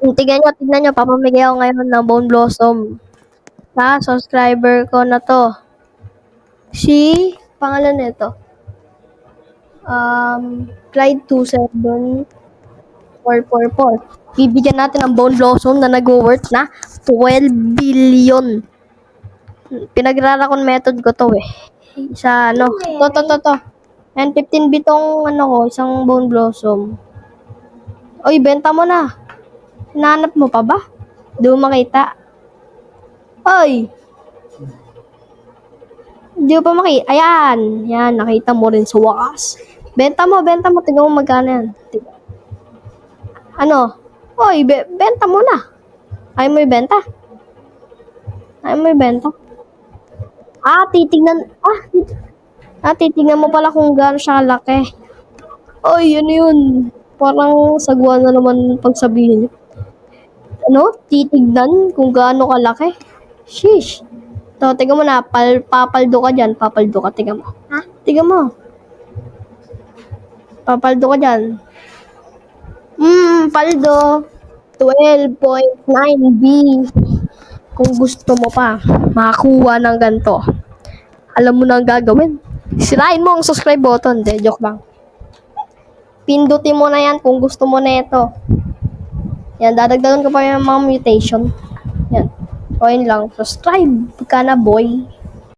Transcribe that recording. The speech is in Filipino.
Yung Tignan nyo, tignan nyo, papamigay ako ngayon ng Bone Blossom. Sa subscriber ko na to. Si, pangalan nito. Um, Clyde27 444. Bibigyan natin ng Bone Blossom na nag-worth na 12 billion. Pinagrarakon method ko to eh. Sa ano, to to to to. And 15 bitong ano ko, isang Bone Blossom. Oy, benta mo na. Hinahanap mo pa ba? Mo makita. Oy! Di mo pa makita. Ayan. Yan, nakita mo rin sa wakas. Benta mo, benta mo. Tingnan mo magkano yan. Ano? Oy, be- benta mo na. Ayaw mo ibenta? Ayaw mo ibenta? Ah, titignan. Ah, tit- ah, titignan mo pala kung gaano siya kalaki. Oy, yun yun. Parang sagwa na naman pagsabihin niyo. Ano? Titignan kung gaano kalaki? Sheesh. To, tingnan mo na. Pal, papaldo ka dyan. Papaldo ka. Tingnan mo. Ha? Tingnan mo. Papaldo ka dyan. Hmm, paldo. 12.9B. Kung gusto mo pa makakuha ng ganito, alam mo na ang gagawin. Sirain mo ang subscribe button. De, joke lang. Pindutin mo na yan kung gusto mo na ito. Yan, dadagdagan ko pa yung mga mutation. Yan. O lang. Subscribe ka na, boy.